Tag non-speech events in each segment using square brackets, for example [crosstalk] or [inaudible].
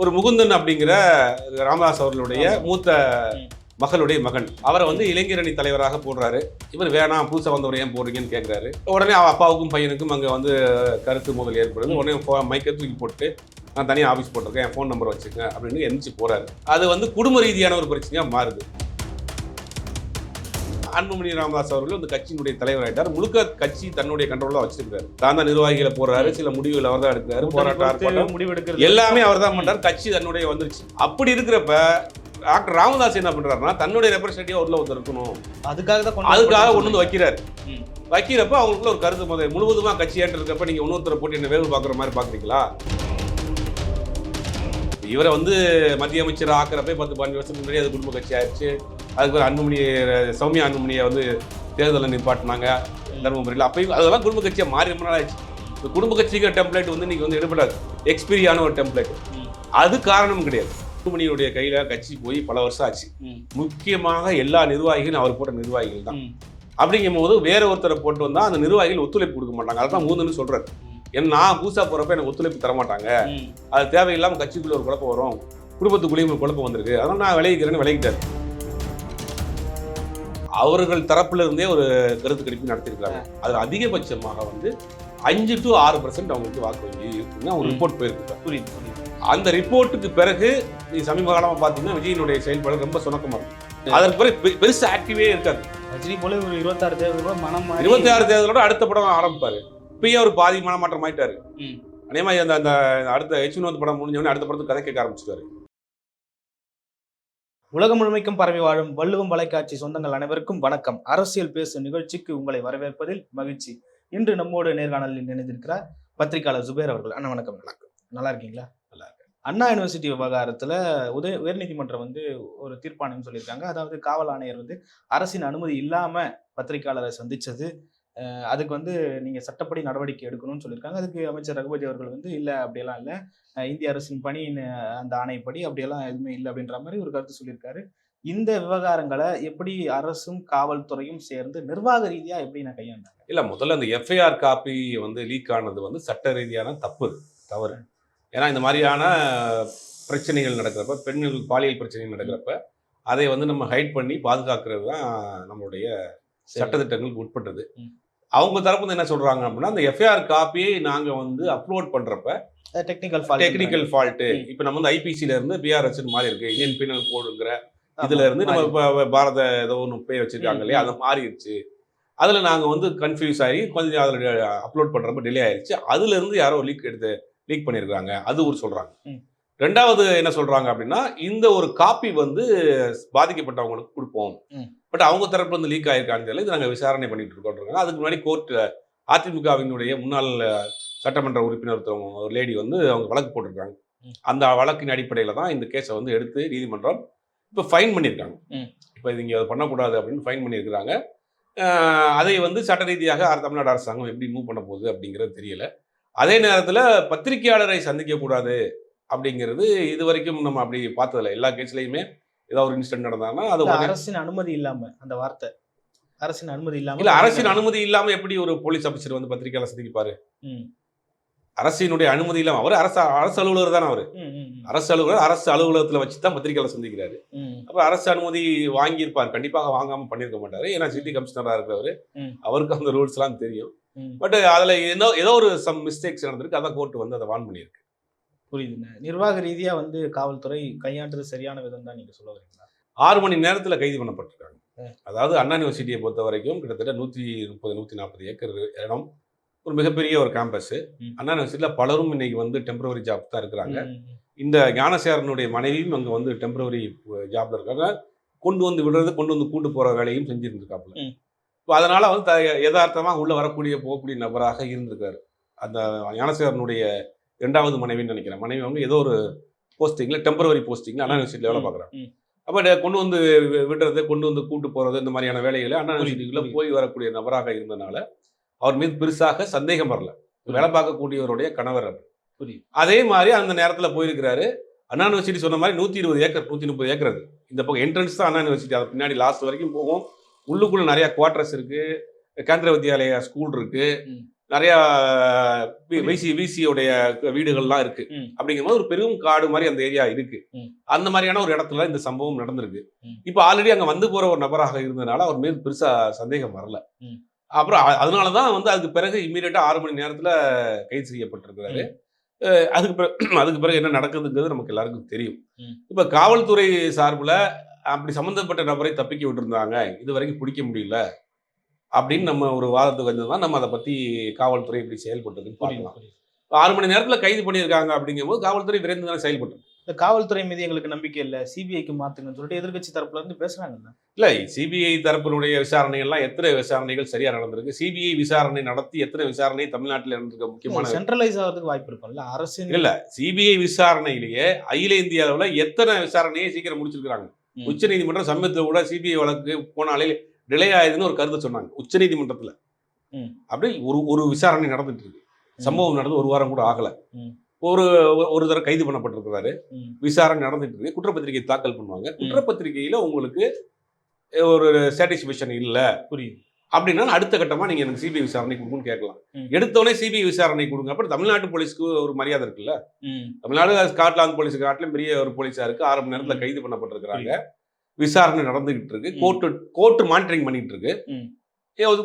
ஒரு முகுந்தன் அப்படிங்கிற ராமதாஸ் அவர்களுடைய மூத்த மகளுடைய மகன். அவரை வந்து இளைஞரணி தலைவராக போடுறாரு. இவர் வேணாம் புதுசாக வந்தவர் ஏன் போடுறீங்கன்னு கேட்குறாரு உடனே அவ அப்பாவுக்கும் பையனுக்கும் அங்கே வந்து கருத்து மோதல் ஏற்படுது. உடனே மைக்கை தூக்கி போட்டு நான் தனியாக ஆஃபீஸ் போட்டிருக்கேன். என் ஃபோன் நம்பர் வச்சுக்கேன் அப்படின்னு எந்திரிச்சு போறாரு. அது வந்து குடும்ப ரீதியான ஒரு பிரச்சனையாக மாறுது. அன்புமணி ராமதாஸ் அவர்கள் அந்த கட்சியினுடைய தலைவர் ஆயிட்டார் முழுக்க கட்சி தன்னுடைய கண்ட்ரோலில் வச்சிருக்காரு தான் தான் நிர்வாகிகளை போடுறாரு சில முடிவுகள் அவர் தான் எடுக்கிறாரு போராட்டம் முடிவெடுக்கிறது எல்லாமே அவர் தான் பண்றாரு. கட்சி தன்னுடைய வந்துருச்சு. அப்படி இருக்கிறப்ப டாக்டர் ராமதாஸ் என்ன பண்றாருன்னா தன்னுடைய ரெப்ரஸன்டேட்டிவ் உள்ள ஒருத்தர் இருக்கணும். அதுக்காக தான் அதுக்காக. கொண்டு வந்து வைக்கிறாரு. வைக்கிறப்ப அவங்களுக்குள்ள ஒரு கருத்து முதல். முழுவதுமா கட்சியாட்டு இருக்கப்ப நீங்க இன்னொருத்தரை போட்டு என்ன வேவு பார்க்குற மாதிரி பாக்குறீங்களா இவரை வந்து மத்திய அமைச்சர் ஆக்குறப்ப பத்து பதினஞ்சு வருஷத்துக்கு முன்னாடி அது குடும்ப கட்சி ஆயிடுச்சு. அதுக்கு அன்புமணி சௌமியா அன்புமணியை வந்து தேர்தலில் நிப்பாட்டினாங்க. தருமபுரியில். அப்பயும் அதெல்லாம் குடும்ப கட்சியாக மாறி ரொம்ப நாள் ஆயிடுச்சு. இந்த குடும்ப கட்சிங்கிற டெம்ப்ளேட் வந்து இன்னைக்கு வந்து எடுபடாது. எக்ஸ்பீரியான ஒரு டெம்ப்ளேட். அது காரணம் கிடையாது. அன்புமணியுடைய கையில கட்சி போய் பல வருஷம் ஆச்சு. முக்கியமாக எல்லா நிர்வாகிகளும் அவர் போட்ட நிர்வாகிகள் தான். அப்படிங்கும் போது வேற ஒருத்தரை போட்டு வந்தா அந்த நிர்வாகிகள் ஒத்துழைப்பு கொடுக்க மாட்டாங்க. அதான் மூணுன்னு சொல்றாரு. ஏன்னா நான் புதுசா போறப்ப எனக்கு ஒத்துழைப்பு தர மாட்டாங்க. அது தேவையில்லாம கட்சிக்குள்ள ஒரு குழப்பம் வரும். குடும்பத்துக்குள்ளேயும் ஒரு குழப்பம் வந்திருக்கு. அதனால நான் விளைவிக்கிறேன்னு விளைவிட்டாரு அவர்கள் தரப்புல இருந்தே ஒரு கருத்து கணிப்பு நடத்திருக்காங்க அதுல அதிகபட்சமாக வந்து அஞ்சு டு ஆறு பர்சன்ட் அவங்களுக்கு வாக்கு வங்கி இருக்குன்னு ம். ரிப்போர்ட் போயிருக்கு புரியுது அந்த ரிப்போர்ட்டுக்கு பிறகு நீ சமீப காலமா பாத்தீங்கன்னா விஜயனுடைய செயல்பாடு ரொம்ப சுணக்கமா இருக்கும் அதற்கு பிறகு பெ- பெருசா ஆக்டிவே இருக்காது. ரஜினி போல ஒரு இருபத்தாறு தேர்தல் கூட மனம் இருபத்தி ஆறு தேர்தலோட அடுத்த படம் ஆரம்பிப்பாரு. இப்பயே அவர் பாதி மனமாற்றம் ஆயிட்டாரு. ம். அதே மாதிரி அந்த அந்த அடுத்த எச் வினோத் படம் முடிஞ்ச உடனே அடுத்த படத்துக்கு கதை கேட்க ஆரம்பிச்சிட்டாரு. உலகம் முழுமைக்கும் பரவி வாழும் வள்ளுவம் வலைக்காட்சி சொந்தங்கள் அனைவருக்கும் வணக்கம். அரசியல் பேசும் நிகழ்ச்சிக்கு உங்களை வரவேற்பதில் மகிழ்ச்சி. இன்று நம்மோடு நேர்காணலில் இணைந்திருக்கிறார் பத்திரிகையாளர் ஜுபேர் அவர்கள். அண்ணா வணக்கம். வணக்கம். நல்லா இருக்கீங்களா? நல்லா அண்ணா யூனிவர்சிட்டி விவகாரத்துல உதய உயர்நீதிமன்றம் வந்து ஒரு தீர்ப்பாயம் சொல்லியிருக்காங்க. அதாவது காவல் ஆணையர் வந்து அரசின் அனுமதி இல்லாம பத்திரிகையாளரை சந்திச்சது. அஹ், அதுக்கு வந்து நீங்க சட்டப்படி நடவடிக்கை எடுக்கணும்னு சொல்லியிருக்காங்க. அதுக்கு அமைச்சர் ரகுபதி அவர்கள் வந்து இல்ல அப்படியெல்லாம் இல்ல. இந்திய அரசின் பணி அந்த ஆணைப்படி அப்படியெல்லாம் எதுவுமே இல்லை. அப்படின்ற மாதிரி ஒரு கருத்து சொல்லியிருக்காரு. இந்த விவகாரங்களை எப்படி அரசும் காவல்துறையும் சேர்ந்து நிர்வாக ரீதியா எப்படி நான் கையாண்டாங்க? இல்ல முதல்ல அந்த எஃப்ஐஆர் காப்பி வந்து லீக் ஆனது வந்து சட்ட ரீதியான தப்பு தவறு. ஏன்னா இந்த மாதிரியான பிரச்சனைகள் நடக்கிறப்ப பெண்கள் பாலியல் பிரச்சனைகள் நடக்கிறப்ப அதை வந்து நம்ம ஹைட் பண்ணி பாதுகாக்கிறது தான் நம்மளுடைய சட்டத்திட்டங்களுக்கு உட்பட்டது. அவங்க தரப்பு வந்து என்ன சொல்றாங்க அப்படின்னா அந்த எஃப்ஐஆர் காப்பியை நாங்க வந்து அப்லோட் பண்றப்ப டெக்னிக்கல் டெக்னிக்கல் ஃபால்ட்டு. இப்போ நம்ம வந்து ஐபிசில இருந்து பிஆர்எஸ் மாறி இருக்கு. இந்தியன் பீனல் கோடுங்கிற இதுல இருந்து நம்ம இப்போ பாரத ஏதோ ஒன்று பேர் வச்சிருக்காங்க இல்லையா. அது மாறிடுச்சு. அதுல நாங்க வந்து கன்ஃபியூஸ் ஆகி கொஞ்சம் அதுல அப்லோட் பண்றப்ப டிலே ஆயிடுச்சு அதுல இருந்து யாரோ லீக் எடுத்து லீக் பண்ணியிருக்காங்க அது ஒரு சொல்றாங்க. ம். ரெண்டாவது என்ன சொல்றாங்க அப்படின்னா இந்த ஒரு காப்பி வந்து பாதிக்கப்பட்டவங்களுக்கு கொடுப்போம். பட் அவங்க தரப்புல இருந்து லீக் ஆயிருக்கான்னு தெரியல. இது நாங்க விசாரணை பண்ணிட்டு இருக்கோம் அதுக்கு முன்னாடி கோர்ட் அதிமுகவினுடைய முன்னாள் சட்டமன்ற உறுப்பினர் ஒருத்தவங்க ஒரு லேடி வந்து அவங்க வழக்கு போட்டிருக்காங்க. அந்த வழக்கின் அடிப்படையில் தான் இந்த கேஸை வந்து எடுத்து நீதிமன்றம் இப்போ ஃபைன் பண்ணியிருக்காங்க. இப்போ இது இங்கே பண்ணக்கூடாது அப்படின்னு ஃபைன் பண்ணியிருக்கிறாங்க. அதை வந்து சட்ட ரீதியாக தமிழ்நாடு அரசாங்கம் எப்படி மூவ் பண்ண போகுது அப்படிங்கிறது தெரியல. அதே நேரத்தில் பத்திரிகையாளரை சந்திக்கக்கூடாது அப்படிங்கிறது இது வரைக்கும் நம்ம அப்படி பார்த்ததில்ல. எல்லா கேஸ்லையுமே ஏதாவது ஒரு இன்சிடென்ட் நடந்தாங்கன்னா அது அரசின் அனுமதி இல்லாம அந்த வார்த்தை அரசின் அனுமதி இல்லாம இல்ல அரசின் அனுமதி இல்லாம எப்படி ஒரு போலீஸ் ஆபீசர் வந்து பத்திரிகையாளர் சந்திப்பாரு. அரசினுடைய அனுமதி இல்லாம அவர் அரசு அரசு அலுவலர் தானே அவர். அரசு அலுவலர் அரசு அலுவலகத்துல வச்சு தான் பத்திரிகையாளர் சந்திக்கிறாரு. அப்ப அரசு அனுமதி வாங்கியிருப்பார் கண்டிப்பாக வாங்காம பண்ணியிருக்க மாட்டாரு ஏன்னா சிட்டி கமிஷனரா இருக்கிறவர். அவருக்கு அந்த ரூல்ஸ் எல்லாம் தெரியும். பட் அதுல ஏதோ ஏதோ ஒரு சம் மிஸ்டேக்ஸ் நடந்திருக்கு அதான் கோர்ட் வந்து அதை வான் பண்ணியிருக்கு புரியுதுண்ணே நிர்வாக ரீதியா வந்து காவல்துறை கையாண்டது சரியான விதம் தான் நீங்க சொல்ல வரீங்களா ஆறு மணி நேரத்துல கைது பண்ணப்பட்டிருக்காங்க. அதாவது அண்ணா யூனிவர்சிட்டியை பொறுத்த வரைக்கும் கிட்டத்தட்ட நூத்தி முப்பது நூத்தி நாற்பது ஏக்கர் இடம். ஒரு மிகப்பெரிய ஒரு கேம்பஸ். அண்ணா யூனிவர்சிட்டியில் பலரும் இன்னைக்கு வந்து டெம்பரவரி ஜாப் தான் இருக்கிறாங்க. இந்த ஞானசேரனுடைய மனைவியும் அங்கே வந்து டெம்பரவரி ஜாப்ல இருக்காங்க. கொண்டு வந்து விடுறது கொண்டு வந்து கூட்டு போற வேலையும் செஞ்சிருந்துருக்காப்புல. இப்போ அதனால வந்து த- யதார்த்தமாக உள்ள வரக்கூடிய போகக்கூடிய நபராக இருந்திருக்காரு. அந்த ஞானசேரனுடைய இரண்டாவது மனைவின்னு நினைக்கிறேன் மனைவி வந்து ஏதோ ஒரு போஸ்டிங்ல டெம்பரவரி போஸ்டிங்ல அண்ணா யூனிவர்சிட்டியில் வேலை. பார்க்குறாங்க. அப்போ கொண்டு வந்து விடுறது கொண்டு வந்து கூட்டு போறது இந்த மாதிரியான வேலைகளை அண்ணா யூனிவர்சிட்டிக்குள்ள. போய் வரக்கூடிய நபராக இருந்தனால அவர் மீது பெருசாக சந்தேகம் வரல வேலை பார்க்கக்கூடியவருடைய கணவர் அவர். அதே மாதிரி அந்த நேரத்துல போயிருக்கிறாரு அண்ணா யூனிவர்சிட்டி சொன்ன மாதிரி நூத்தி இருபது ஏக்கர் நூத்தி முப்பது ஏக்கர் அது இந்த பக்கம் என்ட்ரன்ஸ் தான் அண்ணா யூனிவர்சிட்டி அது பின்னாடி லாஸ்ட் வரைக்கும் போகும் உள்ளுக்குள்ள நிறைய குவார்டர்ஸ் இருக்கு கேந்திர வித்யாலயா ஸ்கூல் இருக்கு ம். நிறைய விசி விசியோடைய வீடுகள்லாம் இருக்கு ம். அப்படிங்கும்போது ஒரு பெரும் காடு மாதிரி அந்த ஏரியா இருக்கு. அந்த மாதிரியான ஒரு இடத்துல இந்த சம்பவம் நடந்திருக்கு. இப்போ ஆல்ரெடி அங்க வந்து போற ஒரு நபராக இருந்ததுனால அவர் மீது பெருசா சந்தேகம் வரல. அப்புறம் அதனாலதான் வந்து அதுக்கு பிறகு இம்மீடியட்டா ஆறு மணி நேரத்துல கைது செய்யப்பட்டிருக்கிறாரு அதுக்கு பிறகு [clears throat] அதுக்கு பிறகு என்ன நடக்குதுங்கிறது நமக்கு எல்லாருக்கும் தெரியும். இப்ப காவல்துறை சார்புல அப்படி சம்பந்தப்பட்ட நபரை தப்பிக்க விட்டுருந்தாங்க இது வரைக்கும் பிடிக்க முடியல அப்படின்னு நம்ம ஒரு வாதத்துக்கு வந்ததுதான் நம்ம அதை பத்தி காவல்துறை இப்படி புரியுது பார்க்கலாம். ஆறு மணி நேரத்துல கைது பண்ணியிருக்காங்க அப்படிங்கும்போது காவல்துறை விரைந்து தான் செயல்பட்டு இந்த காவல்துறை மீது எங்களுக்கு நம்பிக்கை இல்ல சிபிஐக்கு மாத்துங்கன்னு சொல்லிட்டு எதிர்க்கட்சி தரப்புல இருந்து பேசுறாங்கல்ல இல்ல சிபிஐ தரப்பினுடைய விசாரணைகள்லாம் எத்தனை விசாரணைகள் சரியா நடந்திருக்கு? சிபிஐ விசாரணை நடத்தி எத்தனை விசாரணை தமிழ்நாட்டில் நடந்திருக்க முக்கியமான சென்ட்ரலைஸ் ஆகிறதுக்கு வாய்ப்பு இருக்கும்ல அரசு இல்ல சிபிஐ விசாரணையிலேயே அகில இந்திய அளவுல எத்தனை விசாரணையை சீக்கிரம் முடிச்சிருக்காங்க ம். உச்ச நீதிமன்றம் சமீபத்தில் கூட சிபிஐ வழக்கு போனாலே டிலே ஆயுதுன்னு ஒரு கருத்து சொன்னாங்க. உச்ச நீதிமன்றத்துல. ம். அப்படி ஒரு ஒரு விசாரணை நடந்துட்டு இருக்கு. சம்பவம் நடந்து ஒரு வாரம் கூட ஆகல. ஒரு ஒரு தடவை கைது பண்ணப்பட்டிருக்கிறாரு. விசாரணை நடந்துட்டு இருக்கு. குற்றப்பத்திரிகை தாக்கல் பண்ணுவாங்க. குற்றப்பத்திரிகையில உங்களுக்கு ஒரு சாட்டிஸ்ஃபேக்ஷன் இல்ல. புரியுது. அப்படின்னா அடுத்த கட்டமா நீங்க எனக்கு சிபிஐ விசாரணை கொடுங்கன்னு கேட்கலாம். எடுத்தோடனே சிபிஐ விசாரணை கொடுங்க. அப்புறம் தமிழ்நாட்டு போலீஸ்க்கு ஒரு மரியாதை இருக்குல்ல. தமிழ்நாடு ஸ்காட்லாந்து போலீஸ் காட்டிலும் பெரிய ஒரு போலீஸா இருக்கு. ஆறு மணி நேரத்துல. கைது பண்ணப்பட்டிருக்கிறாங்க. விசாரணை நடந்துகிட்டு இருக்கு. கோர்ட்டு கோர்ட்டு மானிட்டரிங் பண்ணிட்டு இருக்கு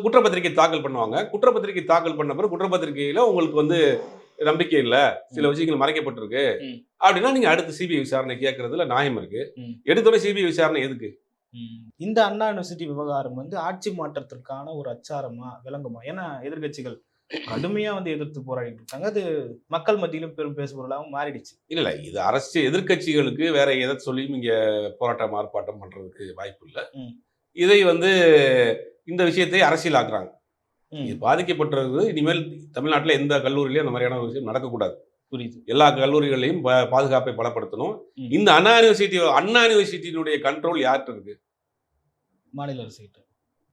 குற்றப்பத்திரிகை தாக்கல் பண்ணுவாங்க. குற்றப்பத்திரிகை தாக்கல் பண்ண பிறகு குற்றப்பத்திரிகையில உங்களுக்கு வந்து நம்பிக்கை இல்ல. சில விஷயங்கள் மறைக்கப்பட்டிருக்கு. அப்படின்னா நீங்க அடுத்து சிபிஐ விசாரணை கேட்கறதுல நியாயம் இருக்கு. ம். எடுத்தோடனே சிபிஐ விசாரணை எதுக்கு. இந்த அண்ணா யூனிவர்சிட்டி விவகாரம் வந்து ஆட்சி மாற்றத்திற்கான ஒரு அச்சாரமா விளங்குமா? ஏன்னா எதிர்க்கட்சிகள் கடுமையா வந்து எதிர்த்து போராடிட்டு இருக்காங்க. அது மக்கள் மத்தியிலும் பெரும் பேசுபொருளாகவும் மாறிடுச்சு. இல்ல இல்ல. இது அரசு எதிர்க்கட்சிகளுக்கு வேற எதை சொல்லியும் இங்க போராட்டம் ஆர்ப்பாட்டம் பண்றதுக்கு வாய்ப்பு இல்லை. இதை வந்து இந்த விஷயத்தை அரசியலாக்குறாங்க. இது பாதிக்கப்பட்டிருக்கு இனிமேல் தமிழ்நாட்டில் எந்த கல்லூரியிலையும் அந்த மாதிரியான ஒரு விஷயம் நடக்கக்கூடாது. புரியுது. எல்லா கல்லூரிகளையும் பாதுகாப்பை பலப்படுத்தணும். இந்த அண்ணா யூனிவர்சிட்டி அண்ணா யூனிவர்சிட்டியினுடைய கண்ட்ரோல் யார்கிட்ட இருக்கு? மாநில அரசு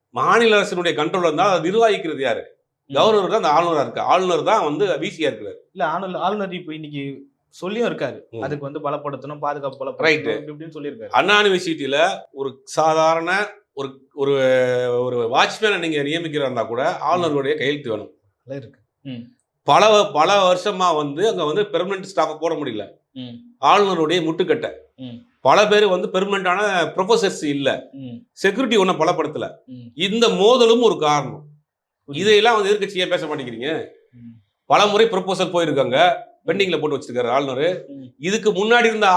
மாநில அரசினுடைய கண்ட்ரோல் இருந்தால் அதை நிர்வகிக்கிறது யாரு. கவர்னர் தான் அந்த ஆளுநரா இருக்கு ஆளுநர் தான் வந்து விசியா இருக்கிறாரு இல்ல ஆளுநர் ஆளுநர் இப்போ இன்னைக்கு சொல்லியும் இருக்காரு. அதுக்கு வந்து பலப்படுத்தணும் பாதுகாப்பு Right. பலப்படுத்தணும் இப்படி இப்படின்னு சொல்லியிருக்காரு அண்ணா யூனிவர்சிட்டியில ஒரு சாதாரண ஒரு ஒரு ஒரு வாட்ச்மேனை நீங்க நியமிக்கிறதா இருந்தா கூட ஆளுநருடைய கையெழுத்து வேணும் இருக்கு பல பல வருஷமா வந்து அங்க வந்து பெர்மனன்ட் ஸ்டாஃப் போட முடியல ம். ஆளுநருடைய முட்டுக்கட்டை ம். பல பேர் வந்து பெர்மனண்டான ப்ரொஃபசர்ஸ் இல்ல ம். செக்யூரிட்டி ஒன்றும் பலப்படுத்தல. இந்த மோதலும் ஒரு காரணம். இதையெல்லாம் வந்து எதிர்க்கட்சியே பேச மாட்டேங்கிறீங்க. பல முறை ப்ரொபோசல் போயிருக்காங்க. பெண்டிங்ல போட்டு வச்சிருக்காரு ஆளுநர். இதுக்கு முன்னாடி இருந்த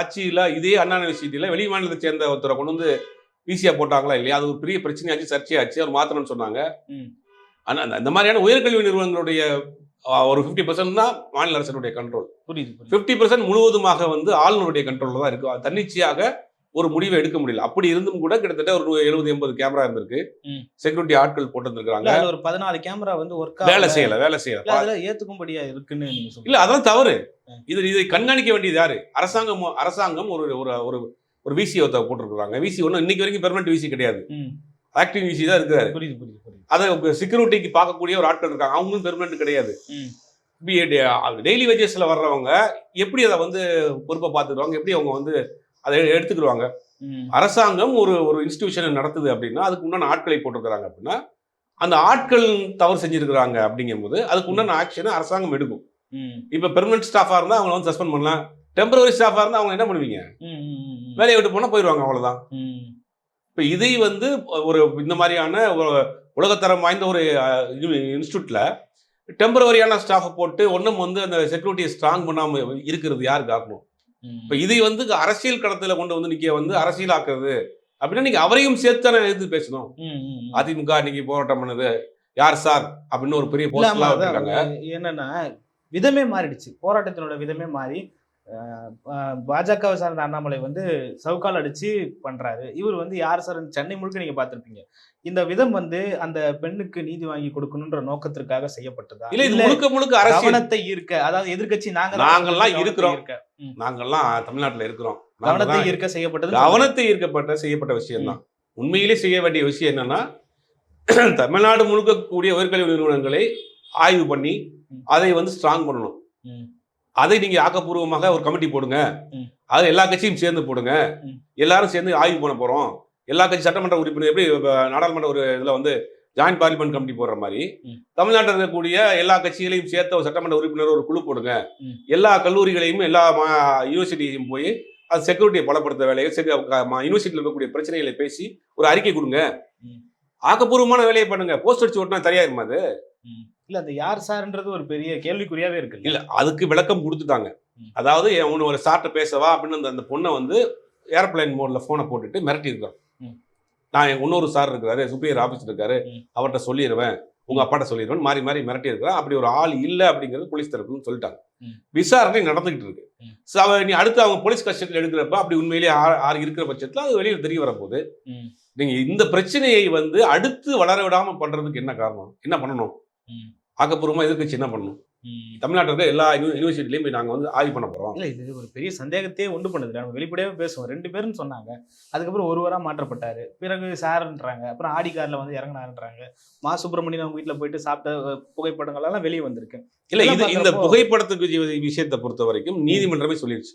ஆட்சியில இதே அண்ணா யூனிவர்சிட்டியில வெளி மாநிலத்தை சேர்ந்த ஒருத்தரை கொண்டு வந்து ஈஸியா போட்டாங்களா இல்லையா? அது ஒரு பெரிய பிரச்சனையாச்சு சர்ச்சையாச்சு அவர் மாத்தணும்னு சொன்னாங்க. ஆனா அந்த மாதிரியான உயர்கல்வி நிறுவனங்களுடைய ஒரு ஃபிஃப்டி பர்சன்ட் தான் மாநில அரசினுடைய கண்ட்ரோல் புரியுது ஃபிஃப்டி பர்சன்ட் முழுவதுமாக வந்து ஆளுநருடைய கண்ட்ரோல்ல தான் இருக்கு. அது தன்னிச்சையாக ஒரு முடிவை எடுக்க முடியல. அப்படி இருந்தும் கூட கிட்டத்தட்ட ஒரு எழுபது எண்பது கேமரா இருந்திருக்கு. செக்யூரிட்டி ஆட்கள் போட்டு இருந்திருக்காங்க ஒரு பதினாலு கேமரா வந்து ஒர்க் வேலை செய்யல வேலை செய்யல. இல்ல அதுல ஏத்துக்கும்படியா இருக்குன்னு இல்ல அதெல்லாம் தவறு. இது இதை கண்காணிக்க வேண்டியது யாரு? அரசாங்கம் அரசாங்கம் ஒரு ஒரு ஒரு ஒரு விசி ஒருத்த போட்டிருக்காங்க விசி ஒன்றும் இன்னைக்கு வரைக்கும் பெர்மனன்ட் விசி கிடையாது. ம். ஆக்டிவ் விசி தான் இருக்காரு புரியுது புரியுது புரியுது. அதை செக்யூரிட்டிக்கு பார்க்கக்கூடிய ஒரு ஆட்கள் இருக்காங்க. அவங்களும் பெர்மனன்ட் கிடையாது. டெய்லி வேஜஸ்ல வர்றவங்க எப்படி அதை வந்து பொறுப்பை பார்த்துக்குவாங்க? எப்படி அவங்க வந்து அதை எடுத்துக்கிடுவாங்க. அரசாங்கம் ஒரு ஒரு இன்ஸ்டிடியூஷனை நடத்துது அப்படின்னா அதுக்கு உண்டான ஆட்களை போட்டிருக்கிறாங்க அப்படின்னா அந்த ஆட்கள் தவறு செஞ்சிருக்கிறாங்க அப்படிங்கும்போது அதுக்கு உண்டான ஆக்ஷனை அரசாங்கம் எடுக்கும். இப்போ பெர்மனன்ட் ஸ்டாஃபாக இருந்தால் அவங்கள வந்து சஸ்பெண்ட் பண்ணலாம் டெம்பரரி ஸ்டாஃபாக இருந்தால் அவங்க என்ன பண்ணுவீங்க. வேலையை விட்டு போனால் போயிடுவாங்க அவ்வளோதான் ம். இப்போ இதை வந்து ஒரு இந்த மாதிரியான ஒரு உலகத்தரம் வாய்ந்த ஒரு இன்ஸ்டியூட்டில் டெம்பரவரியான ஸ்டாஃபை போட்டு ஒன்றும் வந்து அந்த செக்யூரிட்டியை ஸ்ட்ராங் பண்ணாமல் இருக்கிறது யார் காக்கணும். இப்போ இதை வந்து அரசியல் கடத்தில் கொண்டு வந்து நிற்க வந்து அரசியலாக்குறது அப்படின்னா நீங்கள் அவரையும் சேர்த்து தானே எதிர்த்து பேசணும். அதிமுக இன்னைக்கு போராட்டம் பண்ணுது. யார் சார்? அப்படின்னு ஒரு பெரிய போஸ்ட்லாம் என்னன்னா விதமே மாறிடுச்சு. போராட்டத்தினோட விதமே மாறி பாஜகவை சார்ந்த அண்ணாமலை வந்து சவுக்கால் அடிச்சு பண்றாரு இவர் வந்து யார் சார் சென்னை முழுக்க நீங்க பார்த்திருப்பீங்க இந்த விதம் வந்து அந்த பெண்ணுக்கு நீதி வாங்கி கொடுக்கணுன்ற நோக்கத்திற்காக செய்யப்பட்டதா இல்ல இது முழுக்க முழுக்க அரசியல் கவனத்தை ஈர்க்க அதாவது எதிர்க்கட்சி நாங்க கவனத்தை இருக்கிறோம். ஈர்க்க. ம். நாங்கெல்லாம் தமிழ்நாட்டில் இருக்கிறோம் கவனத்தை ஈர்க்க செய்யப்பட்டது கவனத்தை ஈர்க்கப்பட்ட செய்யப்பட்ட விஷயம் தான் உண்மையிலே செய்ய வேண்டிய விஷயம் என்னன்னா [clears throat] தமிழ்நாடு முழுக்க கூடிய உயர்கல்வி நிறுவனங்களை ஆய்வு பண்ணி. அதை வந்து ஸ்ட்ராங் பண்ணணும். அதை நீங்க ஆக்கப்பூர்வமாக ஒரு கமிட்டி போடுங்க. அது எல்லா கட்சியும் சேர்ந்து போடுங்க. எல்லாரும் சேர்ந்து ஆய்வு பண்ண போறோம் எல்லா கட்சி சட்டமன்ற உறுப்பினர் எப்படி நாடாளுமன்ற ஒரு இதுல வந்து ஜாயின்ட் பார்லிமெண்ட் கமிட்டி போடுற மாதிரி. தமிழ்நாட்டில் இருக்கக்கூடிய எல்லா கட்சிகளையும் சேர்த்த ஒரு சட்டமன்ற உறுப்பினர் ஒரு குழு போடுங்க. எல்லா கல்லூரிகளையும் எல்லா யூனிவர்சிட்டியும் போய் அது செக்யூரிட்டியை பலப்படுத்த வேலையை யூனிவர்சிட்டியில் இருக்கக்கூடிய பிரச்சனைகளை பேசி ஒரு அறிக்கை கொடுங்க. ஆக்கப்பூர்வமான வேலையை பண்ணுங்க போஸ்ட் அடிச்சு ஓட்டினா தெரியாதுமா அது இல்ல அந்த யார் சார்ன்றது ஒரு பெரிய கேள்விக்குறியாவே இருக்கு இல்ல அதுக்கு விளக்கம் கொடுத்துட்டாங்க. அதாவது உன்னை ஒரு சார்ட்ட பேசவா அப்படின்னு அந்த அந்த பொண்ணை வந்து ஏரோப்ளைன் மோட்ல போனை போட்டுட்டு மிரட்டி இருக்கான் ம். நான் இன்னொரு சார் இருக்காரு சுப்பீரியர் ஆஃபீஸ் இருக்காரு. அவர்கிட்ட சொல்லிடுவேன் உங்க அப்பாட்ட சொல்லிடுவேன் மாறி மாறி மிரட்டி இருக்கிறான் அப்படி ஒரு ஆள் இல்ல அப்படிங்கிறது போலீஸ் தரப்புன்னு சொல்லிட்டாங்க. விசாரணை நடந்துகிட்டு இருக்கு. அவ நீ அடுத்து அவங்க போலீஸ் கஸ்டடியில் எடுக்கிறப்ப அப்படி உண்மையிலேயே ஆ- ஆள் இருக்கிற பட்சத்துல அது வெளியில தெரிய வரப்போகுது. நீங்க இந்த பிரச்சனையை வந்து அடுத்து வளர விடாம பண்றதுக்கு என்ன காரணம்? என்ன பண்ணணும்? ம். ஆக்கப்பூர்வமா எதிர்க்கட்சி என்ன பண்ணணும். தமிழ்நாட்டில் இருக்க எல்லா யூனிவர்சிட்டிலையும் போய் நாங்க வந்து ஆய்வு பண்ண போறோம். இல்ல இது ஒரு பெரிய சந்தேகத்தையே உண்டு பண்ணுது நம்ம வெளிப்படையாவே பேசுவோம். ரெண்டு பேரும் சொன்னாங்க. அதுக்கப்புறம் ஒருவரா மாற்றப்பட்டாரு. பிறகு சார்ன்றாங்க. அப்புறம் ஆடி கார்ல வந்து இறங்கினாருன்றாங்க. மா சுப்பிரமணியன் அவங்க வீட்டுல போயிட்டு சாப்பிட்ட அஹ், புகைப்படங்கள் எல்லாம் வெளியே வந்திருக்கு. இல்ல இது இந்த புகைப்படத்துக்கு விஷயத்தை பொறுத்த வரைக்கும் நீதிமன்றமே சொல்லிடுச்சு.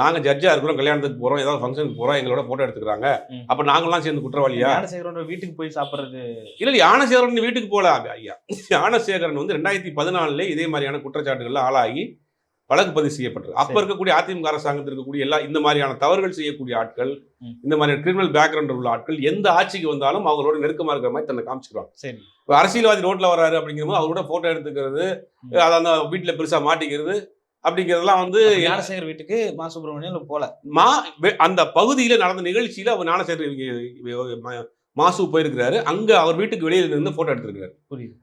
நாங்க ஜட்ஜா இருக்கிறோம் கல்யாணத்துக்கு போறோம் ஏதாவது ஃபங்க்ஷனுக்கு போறோம் எங்களோட போட்டோ எடுத்துக்கிறாங்க. அப்ப நாங்கெல்லாம் சேர்ந்து குற்றவாளியா? ஞானசேகரோட வீட்டுக்கு போய் சாப்பிடுறது. இல்ல யானசேகரன் வீட்டுக்கு போல ஐயா. யானசேகரன் வந்து ரெண்டாயிரத்தி பதினாலுல இதே மாதிரியான குற்றச்சாட்டுகள்ல ஆளாகி வழக்கு பதிவு செய்யப்பட்டது அப்ப. இருக்கக்கூடிய அதிமுக அரசாங்கத்தில் இருக்கக்கூடிய எல்லா இந்த மாதிரியான தவறுகள் செய்யக்கூடிய ஆட்கள். இந்த மாதிரியான கிரிமினல் பேக்ரவுண்ட் உள்ள ஆட்கள் எந்த ஆட்சிக்கு வந்தாலும் அவங்களோட நெருக்கமா இருக்கிற மாதிரி தன்னை காமிச்சுக்கிறாங்க சரி இப்போ அரசியல்வாதி ரோட்ல வராரு அப்படிங்கிறபோது அவரோட போட்டோ எடுத்துக்கிறது. அதை அந்த வீட்டுல பெருசா மாட்டிக்கிறது அப்படிங்கிறதெல்லாம் வந்து ஞானசேகர் வீட்டுக்கு மா சுப்பிரமணியன் போல மா அந்த பகுதியில நடந்த நிகழ்ச்சியில அவர் ஞானசேகர் இவங்க மாசு போயிருக்கிறாரு. அங்க அவர் வீட்டுக்கு வெளியில இருந்து போட்டோ எடுத்திருக்காரு.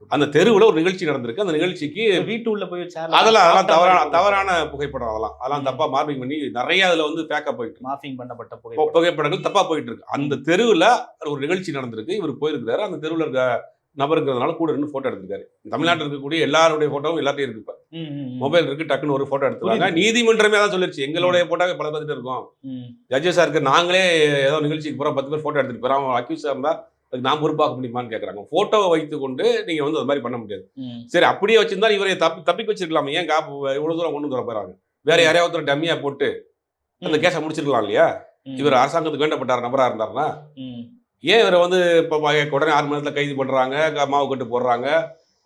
அந்த தெருவுல ஒரு நிகழ்ச்சி நடந்திருக்கு. அந்த நிகழ்ச்சிக்கு வீட்டு உள்ள போய் அதெல்லாம் அதெல்லாம் தவறான தவறான புகைப்படம் அதெல்லாம். அதெல்லாம். தப்பா மார்பிங் பண்ணி நிறைய அதுல வந்து பேக்கப் போயிட்டு. மாஃபிங் பண்ணப்பட்ட புகைப்படங்கள் தப்பா போயிட்டு இருக்கு. அந்த தெருவுல ஒரு நிகழ்ச்சி நடந்திருக்கு. இவர் போயிருக்காரு அந்த தெருவுல இருக்க நபர் இருக்கிறதுனால கூட இருந்து போட்டோ எடுத்திருக்காரு தமிழ்நாட்டில் இருக்கக்கூடிய எல்லாருடைய போட்டோவும் எல்லாத்தையும் இருக்கு இப்ப. மொபைல் இருக்கு டக்குன்னு ஒரு போட்டோ எடுத்துருக்காங்க. நீதிமன்றமே தான் சொல்லிருச்சு. எங்களுடைய போட்டோவே பல பார்த்துட்டு இருக்கோம். ம். ஜட்ஜஸா இருக்கு நாங்களே ஏதோ நிகழ்ச்சிக்கு போறோம் பத்து பேர் போட்டோ எடுத்துட்டு போறோம் அவன் அக்யூஸா இருந்தா அதுக்கு நான் பொறுப்பாக்க முடியுமான்னு கேக்குறாங்க. போட்டோவை வைத்து கொண்டு நீங்க வந்து அது மாதிரி பண்ண முடியாது. சரி அப்படியே வச்சிருந்தா இவரை தப்பி தப்பிக்க வச்சிருக்கலாம். ஏன் காப்பு இவ்வளவு தூரம் கொண்டு வர போறாங்க? வேற யாரையாவது ஒருத்தர் டம்மியா போட்டு அந்த. கேஸை முடிச்சிருக்கலாம் இல்லையா. இவர் அரசாங்கத்துக்கு வேண்டப்பட்டார் நபரா இருந்தாருன்னா? ம். ஏன் இவரை வந்து இப்போ உடனே ஆறு மணி நேரத்தில் கைது பண்றாங்க க- மாவு கட்டு போடுறாங்க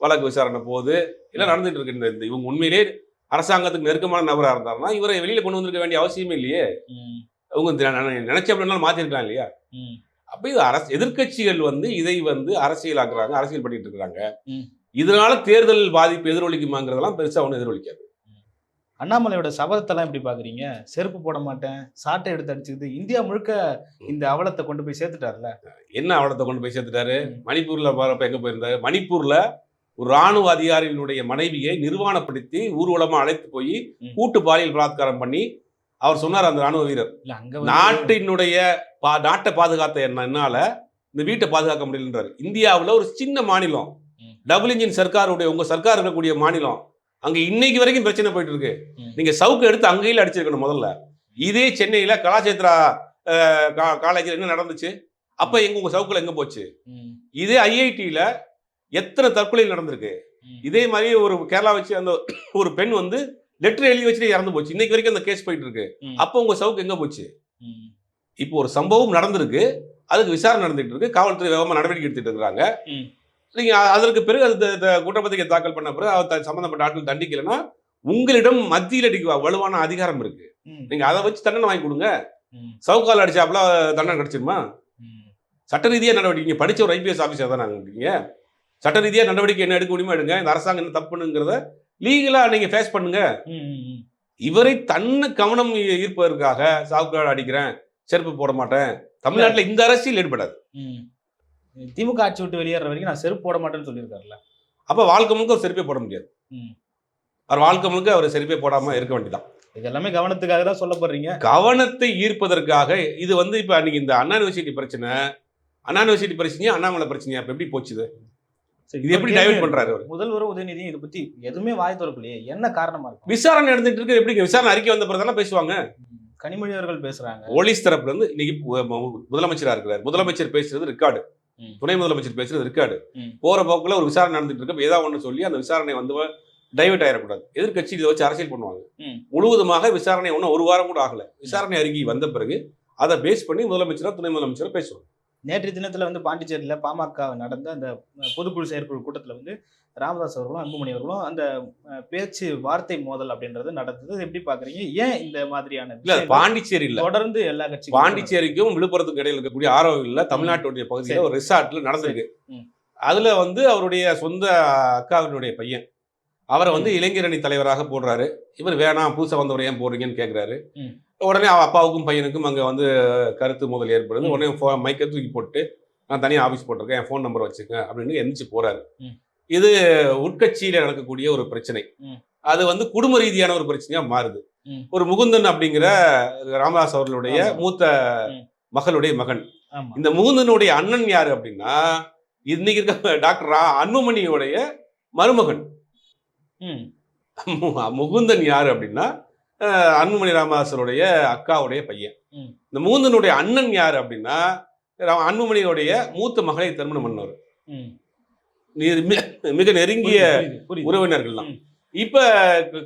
வழக்கு விசாரணை போகுது எல்லாம் நடந்துட்டு இருக்கு இந்த- இவங்க உண்மையிலேயே அரசாங்கத்துக்கு நெருக்கமான நபரா இருந்தாருன்னா இவரை வெளியில கொண்டு வந்திருக்க வேண்டிய அவசியமே இல்லையே. அவங்க நினைச்ச அப்படின்னாலும் மாத்திருக்கலாம் இல்லையா. அப்ப இது அரசு எதிர்க்கட்சிகள் வந்து இதை வந்து அரசியலாக்குறாங்க அரசியல் பண்ணிட்டு இருக்காங்க ம். இதனால தேர்தல் பாதிப்பு எதிரொலிக்குமாங்கிறதெல்லாம் பெருசா ஒன்றும் எதிரொலிக்காது அண்ணாமலையோட சபதத்தெல்லாம் எப்படி பாக்குறீங்க? செருப்பு போட மாட்டேன் சாட்டை எடுத்து அடிச்சுக்கிட்டு இந்தியா முழுக்க இந்த அவலத்தை கொண்டு போய் சேர்த்துட்டார்ல? என்ன அவலத்தை கொண்டு போய் சேர்த்துட்டாரு. மணிப்பூர்ல போறப்ப எங்க போயிருந்தாரு? மணிப்பூர்ல ஒரு ராணுவ அதிகாரியினுடைய மனைவியை நிர்வாணப்படுத்தி ஊர்வலமா அழைத்து போய். கூட்டு பாலியல் பலாத்காரம் பண்ணி அவர் சொன்னார் அந்த ராணுவ வீரர். நாட்டினுடைய பா- நாட்டை பாதுகாத்த என்ன- என்னால இந்த வீட்டை பாதுகாக்க முடியலன்றாரு. இந்தியாவுல ஒரு சின்ன மாநிலம். டபுள் இன்ஜின் சர்க்காருடைய உங்க சர்க்கார் இருக்கக்கூடிய மாநிலம். அங்க இன்னைக்கு வரைக்கும் பிரச்சனை போயிட்டு இருக்கு. நீங்க சவுக்கு எடுத்து அங்கேயில அடிச்சிருக்கணும் முதல்ல. இதே சென்னையில கலாச்சேத்ரா காலேஜில் என்ன நடந்துச்சு? அப்ப எங்க உங்க சவுக்குல எங்க போச்சு. இதே ஐஐடியில எத்தனை தற்கொலைகள் நடந்திருக்கு. இதே மாதிரி ஒரு கேரளா வச்சு அந்த [coughs] ஒரு பெண் வந்து லெட்டர் எழுதி வச்சுட்டு இறந்து போச்சு. இன்னைக்கு வரைக்கும் அந்த கேஸ் போயிட்டு இருக்கு. அப்போ உங்க சவுக்கு எங்க போச்சு. இப்போ ஒரு சம்பவம் நடந்திருக்கு. அதுக்கு விசாரணை நடந்துட்டு இருக்கு. காவல்துறை வேகமா நடவடிக்கை எடுத்துட்டு இருக்காங்க. ம். நீங்க அ- அதற்கு பிறகு அது குற்றப்பத்திரிகை தாக்கல் பண்ண பிறகு அவர் சம்பந்தப்பட்ட ஆட்கள் தண்டிக்கலைன்னா உங்களிடம் மத்தியில் அடிக்க வலுவான அதிகாரம் இருக்கு. நீங்க அதை வச்சு தண்டனை வாங்கி கொடுங்க. சவுக்கால் அடிச்சாப்புல தண்டனை கிடைச்சிருமா. சட்ட ரீதியா நடவடிக்கை நீங்க படிச்ச ஒரு ஐபிஎஸ் ஆஃபீஸர் தான் இருக்கீங்க சட்ட ரீதியா நடவடிக்கை என்ன எடுக்க முடியுமோ எடுங்க இந்த அரசாங்கம் என்ன தப்புனுங்கிறத லீகலா நீங்க ஃபேஸ் பண்ணுங்க. இவரை தன்னை கவனம் ஈர்ப்பதற்காக சாவுக்காடு அடிக்கிறேன் செருப்பு போட மாட்டேன் தமிழ்நாட்டுல இந்த அரசியல் ஈடுபடாது. திமுக ஆட்சி விட்டு வெளியேற வரைக்கும் நான் செருப்பு போட மாட்டேன்னு சொல்லியிருக்காருல்ல. அப்ப வாழ்க்கை முழுக்க ஒரு செருப்பே போட முடியாது. அவர் வாழ்க்கை முழுக்க அவர் செருப்பே போடாம இருக்க வேண்டியதான் இது எல்லாமே கவனத்துக்காக தான் சொல்லப்படுறீங்க. கவனத்தை ஈர்ப்பதற்காக இது வந்து இப்ப அன்னைக்கு இந்த அண்ணா யூனிவர்சிட்டி பிரச்சனை அண்ணா யூனிவர்சிட்டி பிரச்சனையா அண்ணாமலை பிரச்சனையா இப்ப எப்படி போச்சு இது எப்படி டைவர்ட் இருக்கு. பண்றாரு அவர்? முதல்வரும் உதயநிதியும் இதை பத்தி எதுவுமே வாய் திறக்கலையே. என்ன காரணமா இருக்கும் விசாரணை நடந்துட்டு இருக்கு எப்படி விசாரணை அறிக்கை வந்த பிறகு பேசுவாங்க? கனிமொழி அவர்கள் பேசுறாங்க. போலீஸ் தரப்புல இருந்து இன்னைக்கு முதலமைச்சரா இருக்கிறார். முதலமைச்சர் பேசுறது ரெக்கார்டு. துணை முதலமைச்சர் பேசுறது ம். போற போக்குல ஒரு விசாரணை நடந்துட்டு இருக்கு. ஏதாவது ஒண்ணு சொல்லி அந்த விசாரணை வந்து டைவர்ட் ஆயிடக்கூடாது எதிர்க்கட்சி இதை வச்சு அரசியல் பண்ணுவாங்க. முழுவதுமாக விசாரணை ஒன்றும் ஒரு வாரம் கூட ஆகல. விசாரணை அறிக்கை வந்த பிறகு அதை பேஸ் பண்ணி முதலமைச்சரா துணை முதலமைச்சரா பேசுவாங்க. நேற்றைய தினத்துல வந்து பாண்டிச்சேரியில பாமக நடந்த அந்த பொதுக்குழு செயற்குழு கூட்டத்துல வந்து ராமதாஸ் அவர்களும் அன்புமணி அவர்களும் அந்த பேச்சு வார்த்தை மோதல் அப்படின்றது நடந்தது. எப்படி பாக்குறீங்க? ஏன் இந்த மாதிரியான இல்ல பாண்டிச்சேரி இல்ல. தொடர்ந்து எல்லா கட்சிகளும் பாண்டிச்சேரிக்கும் விழுப்புரத்துக்கும் இடையில இருக்கக்கூடிய ஆரோவில் தமிழ்நாட்டுடைய பகுதியில. ஒரு ரிசார்ட்ல நடந்திருக்கு. அதுல வந்து அவருடைய சொந்த அக்காவினுடைய பையன். அவரை வந்து இளைஞரணி தலைவராக போடுறாரு. இவர் வேணாம் புதுசா வந்தவர் ஏன் போடுறீங்கன்னு கேக்குறாரு. ம். உடனே அவ அப்பாவுக்கும் பையனுக்கும் அங்க வந்து கருத்து மோதல் ஏற்படுது. உடனே phone- மைக்கை தூக்கி போட்டு நான் தனியா ஆபீஸ் போட்டிருக்கேன் என் ஃபோன் நம்பர் வச்சுக்க அப்படின்னு எந்திரிச்சு போறாரு ம். இது உட்கட்சியில நடக்கக்கூடிய ஒரு பிரச்சனை. அது வந்து குடும்ப ரீதியான ஒரு பிரச்சனையா மாறுது. ஒரு முகுந்தன் அப்படிங்கிற ராமதாஸ் அவர்களுடைய. மூத்த. மகளுடைய மகன் இந்த முகுந்தனுடைய அண்ணன் யாரு அப்படின்னா இன்னைக்கு இருக்க டாக்டர் அன்புமணியோடைய மருமகன் முகுந்தன் யாரு அப்படின்னா அன்புமணி ராமதாசருடைய அக்காவுடைய பையன். இந்த முகுந்தனுடைய அண்ணன் யாரு அப்படின்னா அன்புமணியோடைய மூத்த மகளை திருமணம் பண்ணவர். மிக நெருங்கிய. உறவினர்கள் தான். இப்ப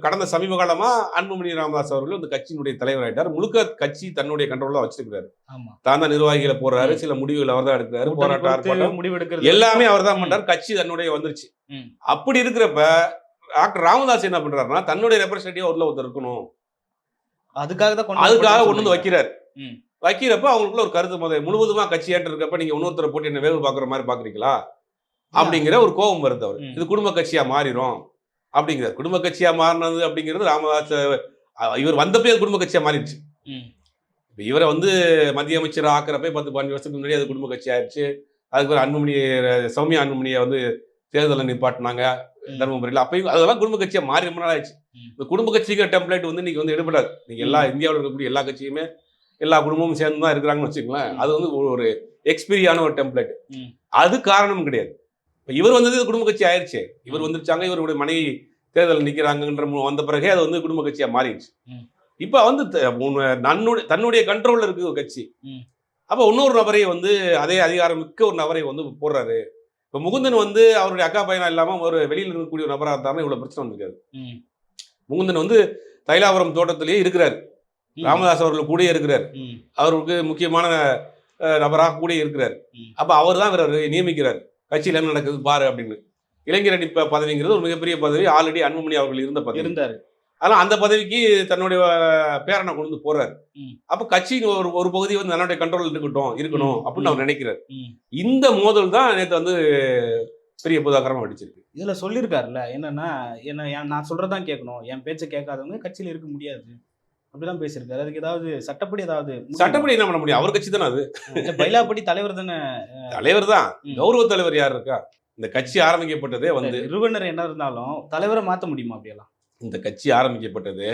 கடந்த சமீப காலமா அன்புமணி ராமதாஸ் அவர்கள் இந்த கட்சியினுடைய தலைவர் ஆயிட்டார் முழுக்க கட்சி தன்னுடைய கண்ட்ரோல்ல வச்சிருக்காரு ஆமா. தான் தான் நிர்வாகிகளை போடுறாரு சில முடிவுகள் அவர் தான் எடுக்கிறாரு போராட்டம் முடிவெடுக்கிறது எல்லாமே அவர் தான். பண்றாரு கட்சி தன்னுடைய வந்துருச்சு. அப்படி இருக்கிறப்ப டாக்டர் ராமதாஸ் என்ன பண்றாருன்னா தன்னுடைய ரெப்ரஸன்டேட்டிவ் உள்ள ஒருத்தர் இருக்கணும். அதுக்காக தான் அதுக்காக கொண்டு வந்து வைக்கிறாரு. வைக்கிறப்ப அவங்களுக்குள்ள ஒரு கருத்து முத முழுவதுமா கட்சி ஏற்று இருக்கப்ப நீங்க இன்னொருத்தரை போட்டு என்ன வேவு பாக்குற மாதிரி பாக்குறீங்களா அப்படிங்கிற ஒரு கோபம் வருது அவர். இது குடும்ப கட்சியா மாறிடும் அப்படிங்கிறார் குடும்ப கட்சியா மாறினது அப்படிங்கிறது ராமதாஸ் இவர் வந்தப்பே அது குடும்ப கட்சியா மாறிடுச்சு. இப்ப இவரை வந்து மத்திய அமைச்சர் ஆக்குறப்ப பத்து பதினஞ்சு வருஷத்துக்கு முன்னாடி அது குடும்ப கட்சி ஆயிடுச்சு அதுக்கு ஒரு அன்புமணி சௌமியா அன்புமணியை வந்து தேர்தலில் நிப்பாட்டினாங்க. தருமபுரியில் அப்பயும் அதெல்லாம் குடும்ப கட்சியா மாறி ரொம்ப நாள் ஆயிடுச்சு. இந்த குடும்ப கட்சிங்கிற டெம்ப்ளேட் வந்து இன்னைக்கு வந்து எடுபடாது நீங்க எல்லா இந்தியாவில் இருக்கக்கூடிய எல்லா கட்சியுமே எல்லா குடும்பமும் சேர்ந்து தான் இருக்கிறாங்கன்னு வச்சுக்கோங்களேன். அது வந்து ஒரு- எக்ஸ்பீரியான ஒரு டெம்ப்ளேட். அது காரணம் கிடையாது இப்ப இவர் வந்தது குடும்ப கட்சி ஆயிடுச்சு இவர். வந்துருச்சாங்க இவருடைய மனைவி தேர்தல் நிக்கிறாங்கன்ற மு- வந்த பிறகே அது வந்து குடும்ப கட்சியா மாறிடுச்சு. இப்ப வந்து த- உன்ன- நன்னுடைய தன்னுடைய கண்ட்ரோல்ல இருக்கு ஒரு கட்சி. அப்ப இன்னொரு நபரை வந்து அதே அதிகாரம் மிக்க ஒரு நபரை வந்து போடுறாரு இப்ப முகுந்தன் வந்து அவருடைய அக்கா பையனா இல்லாம ஒரு வெளியில இருக்கக்கூடிய ஒரு நபரா இருந்தாருன்னா இவ்வளவு பிரச்சனை வந்திருக்காது. முகுந்தன் வந்து தைலாபுரம் தோட்டத்திலேயே இருக்கிறார். ராமதாஸ் அவர்கள் கூடயே இருக்கிறார். அவருக்கு முக்கியமான நபராக கூட இருக்கிறார். அப்ப அவர் தான் இவரை நியமிக்கிறார் கட்சியில் என்ன நடக்குது பாரு அப்படின்னு இளைஞரணி பதவிங்கிறது ஒரு மிகப்பெரிய பதவி ஆல்ரெடி அன்புமணி அவர்கள் இருந்த பதவி இருந்தாரு ஆனா அந்த பதவிக்கு தன்னுடைய பேரனை கொண்டு வந்து போறாரு. அப்ப கட்சியின் ஒரு ஒரு பகுதி வந்து தன்னுடைய கண்ட்ரோல் இருக்கட்டும் இருக்கணும். அப்படின்னு அவர் நினைக்கிறார். இந்த மோதல் தான் நேற்று வந்து பெரிய புதாகரமா அடிச்சிருக்கு இதுல சொல்லியிருக்காருல்ல என்னன்னா என்ன என் நான் சொல்றதான் கேட்கணும். என் பேச்சை கேட்காதவங்க கட்சியில இருக்க முடியாது. அப்படிதான் பேசியிருக்காரு. அதுக்கு ஏதாவது சட்டப்படி ஏதாவது சட்டப்படி என்ன பண்ண முடியும்? அவர் கட்சி தானே அது? இல்ல, பைலாப்படி தலைவர் தானே தலைவர் தான். கௌரவ தலைவர் யார் இருக்கா? இந்த கட்சி ஆரம்பிக்கப்பட்டதே வந்து நிறுவனர் என்ன இருந்தாலும் தலைவரை மாத்த முடியுமா அப்படியெல்லாம்? இந்த கட்சி ஆரம்பிக்கப்பட்டது.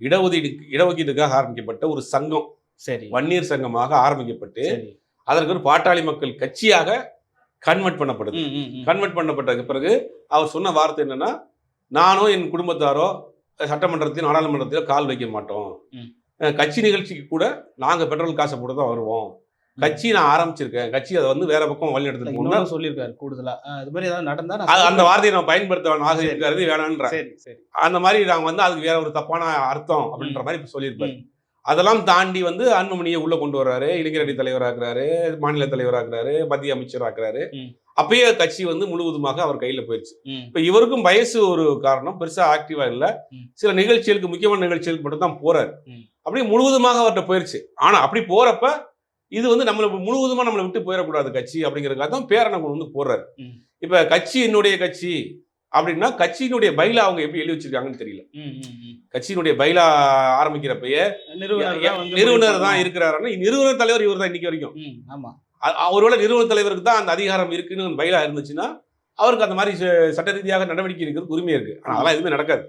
இடஒதுக்கீடு இடஒதுக்கீடுக்காக ஆரம்பிக்கப்பட்ட ஒரு சங்கம். சரி. வன்னியர் சங்கமாக ஆரம்பிக்கப்பட்டு அதற்கு ஒரு பாட்டாளி மக்கள் கட்சியாக கன்வெர்ட் பண்ணப்படுது. கன்வெர்ட் பண்ணப்பட்டதுக்கு பிறகு அவர் சொன்ன வார்த்தை என்னன்னா நானோ என் குடும்பத்தாரோ சட்டமன்றத்தில் நாடாளுமன்றத்தில் கால் வைக்க மாட்டோம். கட்சி நிகழ்ச்சிக்கு கூட நாங்க பெட்ரோல் காசை போட்டு தான் வருவோம். கட்சி நான் ஆரம்பிச்சிருக்கேன். கட்சி அதை வந்து வேற பக்கம் வழி எடுத்துட்டு சொல்லியிருக்காரு கூடுதலா. அஹ் இது மாதிரி ஏதாவது நடந்தா அது- அந்த. வார்த்தையை நான் பயன்படுத்த வேணாம். சரி. ஆசிரியர் வேணான்ற அந்த மாதிரி நாங்க வந்து அதுக்கு வேற ஒரு தப்பான அர்த்தம் அப்படின்ற மாதிரி இப்ப சொல்லியிருப்பாரு. ம். அதெல்லாம் தாண்டி வந்து அன்புமணியை உள்ள கொண்டு வர்றாரு இளைஞரணி தலைவராக்குறாரு மாநில தலைவராக்குறாரு மத்திய அமைச்சராக்குறாரு. அப்பயே கட்சி வந்து முழுவதுமாக அவர் கையில போயிடுச்சு ம். இப்ப இவருக்கும் வயசு ஒரு காரணம் பெருசா ஆக்டிவா இல்ல. சில நிகழ்ச்சிகளுக்கு முக்கியமான நிகழ்ச்சிகளுக்கு மட்டும் தான் போறாரு. அப்படியே முழுவதுமாக அவர்கிட்ட போயிருச்சு ஆனா அப்படி போறப்ப இது வந்து நம்மள முழுவதுமா நம்மளை விட்டு போயிடக்கூடாது கட்சி அப்படிங்கிறதுக்காக தான் பேரனை கொண்டு வந்து போறாரு ம். இப்ப கட்சி என்னுடைய கட்சி அப்படின்னா கட்சியினுடைய பைலா அவங்க எப்படி எழுதி வச்சிருக்காங்கன்னு தெரியல. கட்சியினுடைய பைலா ஆரம்பிக்கிறப்பயே நிறுவனர் தான் இருக்கிறாருன்னா நிறுவனர் தலைவர் இவர் தான் இன்னைக்கு வரைக்கும். ஆமா. ஒருவேளை நிறுவன தலைவருக்கு தான் அந்த அதிகாரம் இருக்குன்னு பைலா இருந்துச்சுன்னா அவருக்கு அந்த மாதிரி சட்ட ரீதியாக நடவடிக்கை இருக்கிறது உரிமை இருக்கு. ஆனா அதெல்லாம் எதுவுமே நடக்காது.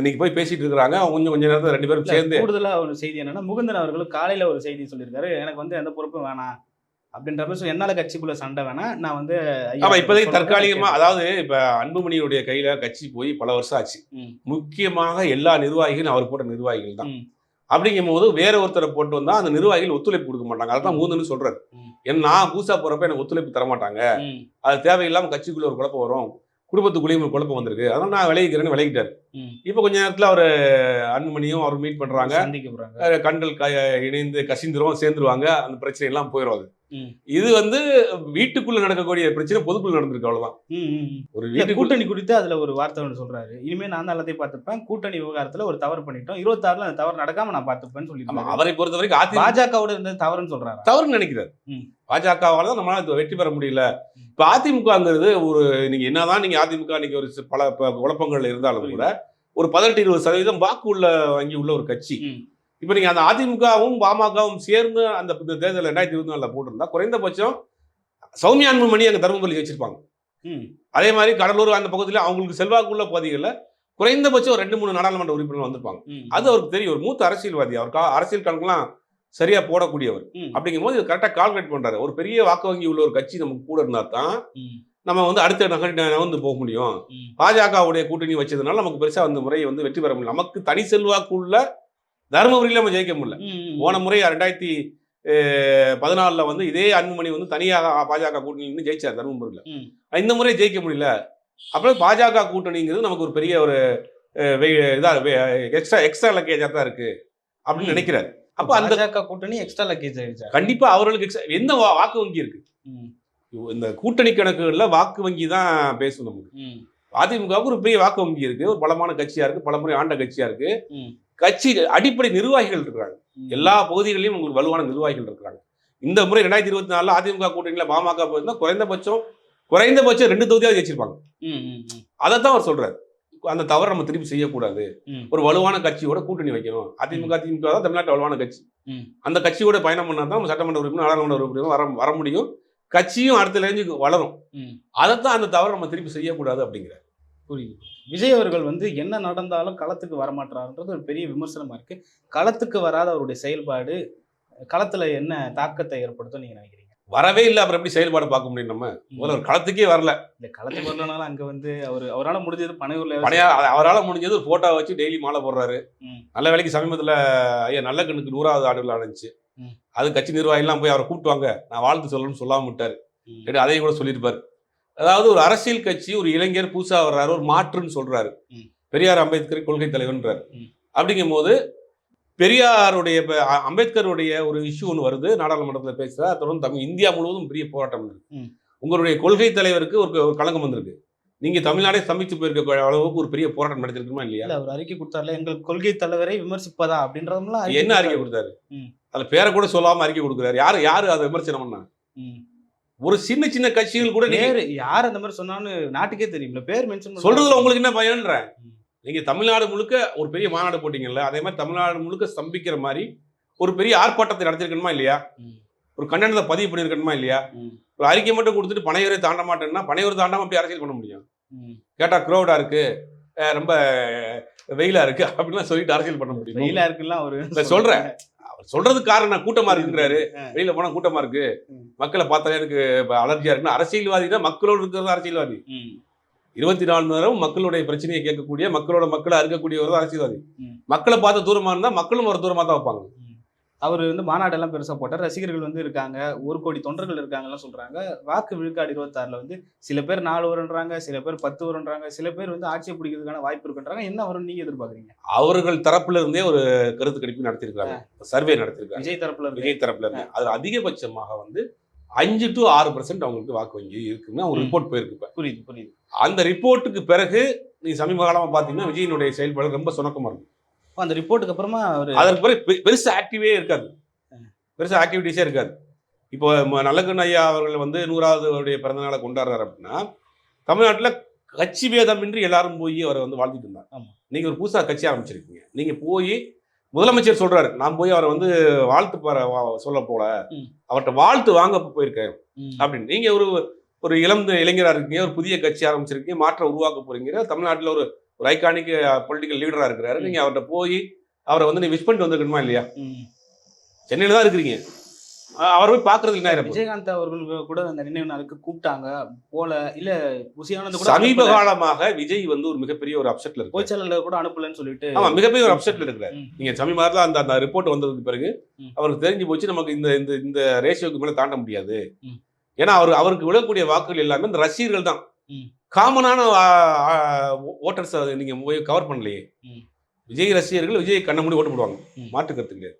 இன்னைக்கு போய் பேசிட்டு இருக்காங்க அவங்க கொஞ்சம் கொஞ்ச நேரத்துல ரெண்டு பேரும் சேர்ந்து கூடுதலா ஒரு செய்தி என்னன்னா முகுந்தன் அவர்கள் காலையில ஒரு செய்தி சொல்லியிருக்காரு. எனக்கு வந்து எந்த பொறுப்பும் வேணாம். அப்படின்ற சொல்லி, என்னால கட்சிக்குள்ள சண்டை வேணாம் நான் வந்து ஐயா ஆமா இப்போதைக்கு தற்காலிகமா. அதாவது இப்ப அன்புமணியுடைய கையில கட்சி போய் பல வருஷம் ஆச்சு. முக்கியமாக எல்லா நிர்வாகிகளும் அவர் போட்ட நிர்வாகிகள் தான். அப்படிங்கும் போது வேற ஒருத்தரை போட்டு வந்தா அந்த நிர்வாகிகள் ஒத்துழைப்பு கொடுக்க மாட்டாங்க. அதான் மூந்துன்னு சொல்றாரு. ஏன்னா நான் பூசா போறப்ப எனக்கு ஒத்துழைப்பு தர மாட்டாங்க அது தேவையில்லாம கட்சிக்குள்ள ஒரு குழப்பம் வரும். குடும்பத்துக்குள்ளேயும் ஒரு குழப்பம் வந்திருக்கு. அதனால நான் விளைவிக்கிறேன்னு விளையிட்டாரு. இப்போ கொஞ்ச நேரத்துல அவர் அன்புமணியும் அவர் மீட் அஹ் கண்கள் க இணைந்து கசிந்துரும் சேர்ந்துருவாங்க. அந்த பிரச்சனை எல்லாம் போயிடும் அது. இது வந்து வீட்டுக்குள்ள நடக்கக்கூடிய பிரச்சனை பொதுக்குள்ள நடந்திருக்கு அவ்வளவுதான். ஒரு வீட்டுக்குள்ள கூட்டணி குறித்து அதுல ஒரு வார்த்தை ஒன்று சொல்றாரு. இனிமே நான் தான் எல்லாத்தையும் பார்த்துப்பேன். கூட்டணி விவகாரத்துல ஒரு தவறு பண்ணிட்டோம். இருபத்தாறுல அந்த தவறு நடக்காம நான் பார்த்துப்பேன்னு சொல்லியிருக்காரு. அவரை பொறுத்த வரைக்கும் பாஜகவோட இருந்தது தவறுன்னு சொல்றாரு? தவறுன்னு நினைக்கிறார். பாஜகவால தான் நம்மளால வெற்றி பெற முடியல இப்ப அதிமுகங்கிறது ஒரு நீங்க என்னதான் நீங்க அதிமுக இன்னைக்கு ஒரு பல குழப்பங்கள் இருந்தாலும் கூட ஒரு பதினெட்டு இருபது சதவீதம் வாக்கு உள்ள வங்கி உள்ள ஒரு கட்சி. இப்ப நீங்க அந்த அதிமுகவும் பாமகவும் சேர்ந்து அந்த தேர்தல் ரெண்டாயிரத்தி இருபத்தி நாலுல போட்டிருந்தா குறைந்தபட்சம் சௌமியா அன்புமணி அங்க தருமபுரி வச்சிருப்பாங்க. அதே மாதிரி கடலூர் அந்த பகுதியில் அவங்களுக்கு செல்வாக்குள்ள பகுதிகளில் குறைந்தபட்சம் ரெண்டு மூணு நாடாளுமன்ற உறுப்பினர் வந்திருப்பாங்க. அது அவருக்கு தெரியும் ஒரு மூத்த அரசியல்வாதி அவர் கா- அரசியல் கணக்கெல்லாம் சரியா போடக்கூடியவர். அப்படிங்கும் போது கரெக்டாக கால்குலேட் பண்றாரு ஒரு பெரிய வாக்கு வங்கி உள்ள ஒரு கட்சி நமக்கு கூட இருந்தா தான். நம்ம வந்து அடுத்த நகர் நகர்ந்து போக முடியும். பாஜகவுடைய கூட்டணி வச்சதுனால நமக்கு பெருசா அந்த முறையை வந்து வெற்றி பெற முடியல நமக்கு தனி செல்வாக்குள்ள தருமபுரியில நம்ம ஜெயிக்க முடியல. போன முறை ரெண்டாயிரத்தி பதினாலில் வந்து இதே அன்புமணி வந்து தனியாக பாஜக கூட்டணி ஜெயிச்சார் தருமபுரியில். இந்த முறை ஜெயிக்க முடியல அப்புறம் பாஜக கூட்டணிங்கிறது நமக்கு ஒரு பெரிய ஒரு அஹ், வெ- இதா எக்ஸ்ட்ரா எக்ஸ்ட்ரா லக்கேஜாக தான் இருக்கு அப்படின்னு. நினைக்கிறாரு அப்போ அந்த கூட்டணி எக்ஸ்ட்ரா லக்கேஜ் ஆயிடுச்சு கண்டிப்பா அவர்களுக்கு வா- வாக்கு வங்கி இருக்கு. இந்த கூட்டணி கணக்குகள்ல வாக்கு வங்கி தான் பேசும் நமக்கு. அதிமுகவுக்கு ஒரு பெரிய வாக்கு வங்கி இருக்கு ஒரு பலமான கட்சியா இருக்கு பலமுறை ஆண்ட கட்சியா இருக்கு. கட்சி அடிப்படை நிர்வாகிகள் இருக்கிறாங்க. எல்லா பகுதிகளிலும் உங்களுக்கு வலுவான நிர்வாகிகள் இருக்கிறாங்க இந்த முறை ரெண்டாயிரத்தி இருபத்தி நாலுல அதிமுக கூட்டணியில பாமக போயிருந்தா குறைந்தபட்சம் குறைந்தபட்சம் ரெண்டு தொகுதியாவது ஜெயிச்சிருப்பாங்க ம். அதைத்தான் அவர் சொல்றாரு அந்த தவறை நம்ம திருப்பி செய்யக்கூடாது. ஒரு வலுவான கட்சியோட கூட்டணி வைக்கணும். அதிமுக திமுக தான் தமிழ்நாட்டு வலுவான கட்சி. அந்த கட்சியோட பயணம் பண்ணா தான் சட்டமன்ற உறுப்பினர் நாடாளுமன்ற உறுப்பினர் வர வர முடியும். கட்சியும் அடுத்த ரேஞ்சுக்கு வளரும். அதைத்தான் அந்த தவறை நம்ம திருப்பி செய்யக்கூடாது அப்படிங்கிறார். புரியுது. விஜய் அவர்கள் வந்து என்ன நடந்தாலும் களத்துக்கு வரமாட்டாருன்றது ஒரு பெரிய விமர்சனமா இருக்கு. களத்துக்கு வராத அவருடைய செயல்பாடு களத்துல என்ன தாக்கத்தை ஏற்படுத்தும் நீங்க நினைக்கிறீங்க? வரவே இல்லை அப்புறம் எப்படி செயல்பாடு பார்க்க முடியும் நம்ம? முதல்ல ஒரு களத்துக்கே வரல. இந்த களத்துக்கு வரலனாலும் அங்க வந்து அவர் அவரால் முடிஞ்சது பனையூர்ல பணையா அவரால் முடிஞ்சது ஒரு போட்டோ வச்சு டெய்லி மாலை போடுறாரு. நல்ல வேலைக்கு சமீபத்தில் ஐயா நல்ல கண்ணுக்கு நூறாவது விழா நடந்துச்சு. அது கட்சி நிர்வாகிகள்லாம் போய் அவரை கூப்பிட்டுவாங்க நான் வாழ்த்து சொல்லணும்னு சொல்லாம விட்டாரு. அதையும் கூட சொல்லியிருப்பாரு. அதாவது ஒரு அரசியல் கட்சி ஒரு இளைஞர் புதுசா வர்றாரு ஒரு மாற்றுன்னு சொல்றாரு. பெரியார் அம்பேத்கர் கொள்கை தலைவர்ன்றாரு. ம். அப்படிங்கும்போது பெரியாருடைய அம்பேத்கருடைய ஒரு இஷ்யூ ஒன்று வருது நாடாளுமன்றத்தில் பேசுறா தொடர்ந்து தமிழ் இந்தியா முழுவதும் பெரிய போராட்டம் இருக்கு. உங்களுடைய கொள்கை தலைவருக்கு ஒரு ஒரு களங்கம் வந்திருக்கு. நீங்க தமிழ்நாடே சமைச்சு போயிருக்க அளவுக்கு ஒரு பெரிய போராட்டம் நடத்திருக்குமா இல்லையா? இல்ல அவர் அறிக்கை கொடுத்தாருல எங்கள் கொள்கை தலைவரை விமர்சிப்பதா அப்படின்றதெல்லாம் என்ன அறிக்கை கொடுத்தாரு. அதுல பேரை கூட சொல்லாம அறிக்கை கொடுக்குறாரு. யாரு யாரு அதை விமர்சனம் பண்ணா ம். ஒரு சின்ன சின்ன கட்சிகள் கூட பேர் யார் அந்த மாதிரி சொன்னான்னு நாட்டுக்கே தெரியும்ல. பேர் மென்ஷன் சொல்றதுல உங்களுக்கு என்ன பயன்ற ம். நீங்க தமிழ்நாடு முழுக்க ஒரு பெரிய மாநாடு போட்டீங்கல்ல அதே மாதிரி தமிழ்நாடு முழுக்க ஸ்தம்பிக்கிற மாதிரி ஒரு பெரிய ஆர்ப்பாட்டத்தை நடத்திருக்கணுமா இல்லையா. ஒரு கண்டனத்தை பதிவு பண்ணிருக்கணுமா இல்லையா. ஒரு அறிக்கை மட்டும் கொடுத்துட்டு பனையூரை தாண்ட மாட்டேன்னா பனையூர் தாண்டாம அப்படி அரசியல் பண்ண முடியும் ம். கேட்டா க்ரௌடா இருக்கு அஹ் ரொம்ப வெயிலா இருக்கு அப்படின்லாம் சொல்லிட்டு அரசியல் பண்ண முடியும் வெயிலா இருக்குல்ல அவரு சொல்றேன். அவர் சொல்றதுக்கு காரணம் கூட்டமா இருக்குங்கிறாரு. வெளியில போனா கூட்டமா இருக்கு. மக்களை பார்த்தாலே எனக்கு அலர்ஜியா இருக்குன்னு அரசியல்வாதி தான் மக்களோடு இருக்கிறது அரசியல்வாதி. இருபத்தி நாலு மணி நேரம் மக்களுடைய பிரச்சனையை கேட்கக்கூடிய மக்களோட மக்களை அறுக்கக்கூடியவர் தான் அரசியல்வாதி. மக்களை பார்த்த தூரமா இருந்தா மக்களும் ஒரு தூரமா தான் வைப்பாங்க. அவர் வந்து மாநாடு எல்லாம் பெருசா போட்டார். ரசிகர்கள் வந்து இருக்காங்க. ஒரு கோடி தொண்டர்கள் இருக்காங்கலாம் சொல்றாங்க. வாக்கு விழுக்காடு இருபத்தாறுல வந்து சில பேர் நாலு வருன்றாங்க சில பேர் பத்து வருன்றாங்க சில பேர் வந்து ஆட்சியை பிடிக்கிறதுக்கான வாய்ப்பு இருக்குன்றாங்க. என்ன வரும் நீங்க எதிர்பார்க்குறீங்க? அவர்கள் தரப்புல இருந்தே ஒரு கருத்து கணிப்பு நடத்திருக்காங்க சர்வே நடத்திருக்காங்க விஜய் தரப்புல இருந்து. விஜய் தரப்புல இருந்து. அதுல அதிகபட்சமாக வந்து அஞ்சு டு ஆறு பர்சன்ட் அவங்களுக்கு வாக்கு வங்கி இருக்குன்னு ம். ரிப்போர்ட் போயிருக்கு இப்ப. புரியுது புரியுது. அந்த ரிப்போர்ட்டுக்கு பிறகு நீ சமீப காலமா பாத்தீங்கன்னா விஜயனுடைய செயல்பாடு ரொம்ப சுணக்கமா இருக்கும். அந்த ரிப்போர்ட்டுக்கு அப்புறமா அவர் அதற்கு பிறகு பெ- பெருசா ஆக்டிவே இருக்காது. பெருசா ஆக்டிவிட்டிஸே இருக்காது. இப்போ நல்லக்கண்ணு ஐயா அவர்கள் வந்து நூறாவது அவருடைய பிறந்தநாளை கொண்டாடுறாரு அப்படின்னா தமிழ்நாட்டில் கட்சி பேதமின்றி எல்லாரும் போய் அவரை வந்து வாழ்த்திட்டு இருந்தாங்க ஆமா. நீங்க ஒரு புதுசா கட்சி ஆரம்பிச்சிருக்கீங்க. நீங்க போய் முதலமைச்சர் சொல்றாரு நான் போய் அவரை வந்து வாழ்த்து சொல்ல போல. அவர்கிட்ட வாழ்த்து வாங்க போயிருக்கேன். அப்படின்னு நீங்க ஒரு ஒரு இளம் இளைஞரா இருக்கீங்க ஒரு புதிய கட்சி ஆரம்பிச்சிருக்கீங்க மாற்றம் உருவாக்க போறீங்க தமிழ்நாட்டில் ஒரு ஒரு ஐகானிக் பொலிட்டிக்கல் லீடரா இருக்கிறாரு. நீங்க அவர்கிட்ட போய் அவரை வந்து நீ விஷ் பண்ணிட்டு வந்திருக்கணுமா இல்லையா. சென்னையில தான் இருக்கிறீங்க அவர் போய் பாக்குறது என்ன விஜயகாந்த் அவர்கள் கூட அந்த நினைவு நாளுக்கு கூப்பிட்டாங்க போல இல்ல புசியானந்த கூட சமீப. காலமாக விஜய் வந்து ஒரு மிகப்பெரிய ஒரு அப்செட்ல இருக்கு பொய்ச்செயலாளர் கூட அனுப்பலன்னு சொல்லிட்டு ஆமா மிகப்பெரிய ஒரு அப்செட்ல இருக்கிறார். நீங்க சமீப காலத்துல அந்த அந்த ரிப்போர்ட் வந்ததுக்கு பிறகு. அவருக்கு தெரிஞ்சு போச்சு நமக்கு இந்த இந்த இந்த ரேஷியோக்கு மேல தாண்ட முடியாது. ஏன்னா அவர் அவருக்கு விழக்கூடிய வாக்குகள் எல்லாமே இந்த ரசிகர்கள் தான். காமனான ஓட்டர்ஸ் நீங்க போய் கவர் பண்ணலையே. விஜய் ரசிகர்கள் விஜய் கண்ண மூடி ஓட்டு போடுவாங்க. மாற்று கருத்து கிடையாது.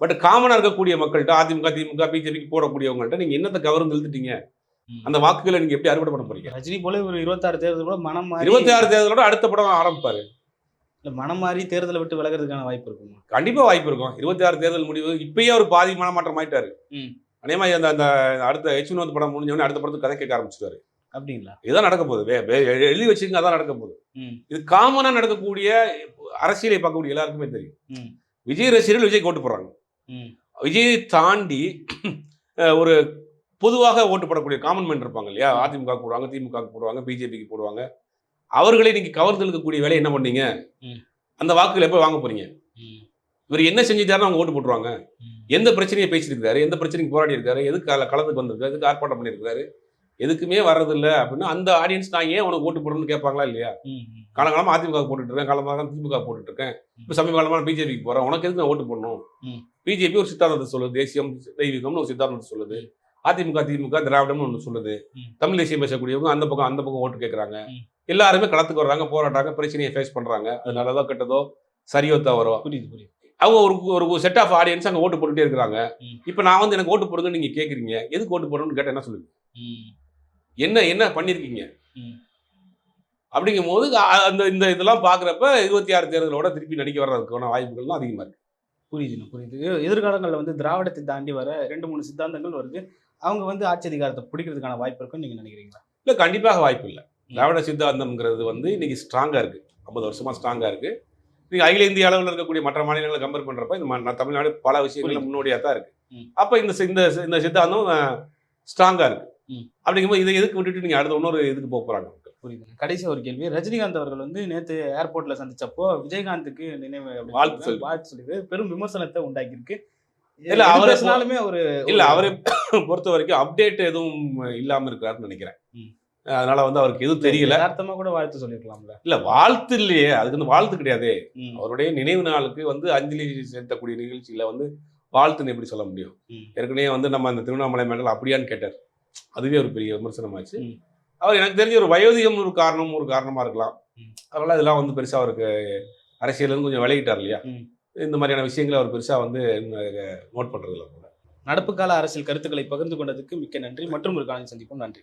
பட் காமனா இருக்கக்கூடிய மக்கள்கிட்ட அதிமுக திமுக பிஜேபிக்கு போடக்கூடியவங்கள்ட்ட நீங்க என்னத்தை கவர்ந்து இழுத்துட்டீங்க. அந்த வாக்குகளை நீங்க எப்படி அறுவடை பண்ண போறீங்க? ரஜினி போல ஒரு இருபத்தாறு தேர்தல் கூட மனம் இருபத்தி ஆறு தேர்தலோட அடுத்த படம் ஆரம்பிப்பாரு. இல்ல மனம் மாறி தேர்தலை விட்டு விலகிறதுக்கான வாய்ப்பு இருக்குமா? கண்டிப்பா வாய்ப்பு இருக்கும். இருபத்தி ஆறு தேர்தல் முடிவு இப்பயே ஒரு பாதி மனமாற்றம் ஆயிட்டாரு. அதே மாதிரி அந்த அந்த அடுத்த எச் வினோத் படம் முடிஞ்ச உடனே அடுத்த படத்துக்கு கதை கேட்க ஆரம்பிச்சிட்டாரு. அப்படிங்களா? இதுதான் நடக்க போகுது. எழுதி வச்சுங்க அதான் நடக்க போகுது. இது காமனா நடக்கக்கூடிய அரசியலை பார்க்கக்கூடிய எல்லாருக்குமே தெரியும். விஜய் ரசிகர்கள் விஜய் ஓட்டு போடுறாங்க. விஜயை தாண்டி ஒரு பொதுவாக ஓட்டு போடக்கூடிய காமன் மேன் இருப்பாங்க இல்லையா? அதிமுக போடுவாங்க திமுக போடுவாங்க பிஜேபிக்கு போடுவாங்க. அவர்களை நீங்க கவர்ந்து இழுக்கக்கூடிய வேலையை என்ன பண்ணீங்க. அந்த வாக்குகளை எப்போ வாங்க போறீங்க. இவர் என்ன செஞ்சுட்டாருன்னு அவங்க ஓட்டு போட்டுருவாங்க. எந்த பிரச்சனையை பேசியிருக்காரு எந்த பிரச்சனைக்கு போராடி இருக்காரு எதுக்கு கல- கலந்துக்கு வந்திருக்காரு எதுக்கு ஆர்ப்பாட்டம் பண்ணியிருக்காரு எதுக்குமே வர்றதில்ல அப்படின்னா அந்த ஆடியன்ஸ் நான் ஏன் உனக்கு ஓட்டு போடணும்னு கேட்பாங்களா இல்லையா ம். ம். காலங்காலமா அதிமுக போட்டுட்டு இருக்கேன் காலமாக திமுக போட்டுட்டு இருக்கேன் இப்போ சமீப காலமா பிஜேபிக்கு போறேன் உனக்கு எதுக்கு நான் ஓட்டு போடணும். பிஜேபி ஒரு சித்தாந்தத்தை சொல்லுது தேசியம் தெய்வீகம்னு ஒரு சித்தாந்தத்தை சொல்லுது அதிமுக திமுக திராவிடம்னு ஒன்று சொல்லுது. தமிழ் தேசியம் பேசக்கூடியவங்க அந்த பக்கம் அந்த பக்கம் ஓட்டு கேட்குறாங்க. எல்லாருமே களத்துக்கு வர்றாங்க போராடுறாங்க பிரச்சனையை ஃபேஸ் பண்றாங்க அது நல்லதோ கெட்டதோ சரியோ தவறோ புரியுது புரியுது அவங்க ஒரு ஒரு செட் ஆஃப் ஆடியன்ஸ் அங்கே ஓட்டு போட்டுட்டே இருக்கிறாங்க. இப்போ நான் வந்து எனக்கு ஓட்டு போடுங்கன்னு நீங்க கேட்குறீங்க எதுக்கு ஓட்டு போடணும்னு கேட்டால் என்ன சொல்லுவீங்க ம். என்ன என்ன பண்ணியிருக்கீங்க. அப்படிங்கும் போது அந்த இந்த இதெல்லாம் பார்க்குறப்ப இருபத்தி ஆறு தேர்தலோட திருப்பி நடிக்க வர்றதுக்கான வாய்ப்புகள்லாம் அதிகமாக இருக்கு. புரியுதுண்ணா புரியுது. எதிர்காலங்களில் வந்து திராவிடத்தை தாண்டி வர ரெண்டு மூணு சித்தாந்தங்கள் வருது. அவங்க வந்து ஆட்சி அதிகாரத்தை பிடிக்கிறதுக்கான வாய்ப்பு இருக்குன்னு நீங்க நினைக்கிறீங்களா? இல்லை கண்டிப்பாக வாய்ப்பு இல்லை. திராவிட சித்தாந்தம்ங்கிறது வந்து இன்னைக்கு ஸ்ட்ராங்காக இருக்கு. ஐம்பது வருஷமா ஸ்ட்ராங்காக இருக்கு. நீங்க அகில இந்திய அளவில் இருக்கக்கூடிய மற்ற மாநிலங்களை கம்பேர் பண்றப்ப இந்த தமிழ்நாடு பல விஷயங்கள்ல. முன்னோடியாக தான் இருக்கு. ம். அப்போ இந்த இந்த சித்தாந்தம் ஸ்ட்ராங்காக இருக்கு. ம். அப்படிங்கும்போது இதை எதுக்கு விட்டுட்டு நீங்க அடுத்த இன்னொரு இதுக்கு போக போறாங்க புரியுது. கடைசி ஒரு கேள்வி. ரஜினிகாந்த் அவர்கள் வந்து நேத்து ஏர்போர்ட்ல சந்திச்சப்போ விஜயகாந்துக்கு நினைவு வாழ்த்து சொல்லி-. வாழ்த்து சொல்லி பெரும் விமர்சனத்தை உண்டாக்கியிருக்கு. இல்ல, அவரை- ஒரு இல்ல அவரை பொறுத்த வரைக்கும் அப்டேட் எதுவும் இல்லாம இருக்கிறாருன்னு நினைக்கிறேன். அதனால வந்து அவருக்கு எதுவும் தெரியல. யதார்த்தமா கூட வாழ்த்து சொல்லிருக்கலாம்ல இல்ல வாழ்த்து இல்லையே. அதுக்கு வந்து வாழ்த்து கிடையாதே. அவருடைய நினைவு நாளுக்கு வந்து அஞ்சலி செலுத்தக்கூடிய நிகழ்ச்சியில வந்து வாழ்த்துன்னு எப்படி சொல்ல முடியும். ஏற்கனவே வந்து நம்ம அந்த திருவண்ணாமலை மேடல் அப்படியான்னு கேட்டார். அதுவே ஒரு பெரிய விமர்சனமாச்சு. அவர் எனக்கு தெரிஞ்ச ஒரு வயோதிகம் ஒரு காரணம் ஒரு காரணமா இருக்கலாம். அதனால இதெல்லாம் வந்து பெருசா அவருக்கு அரசியல் இருந்து கொஞ்சம் விலகிட்டார் இல்லையா. இந்த மாதிரியான விஷயங்களை அவர் பெருசா வந்து நோட் பண்றதில்ல போல நடப்பு கால அரசியல் கருத்துக்களை பகிர்ந்து கொண்டதுக்கு மிக்க நன்றி. மற்றும் ஒரு காலம் சந்திப்போம். நன்றி.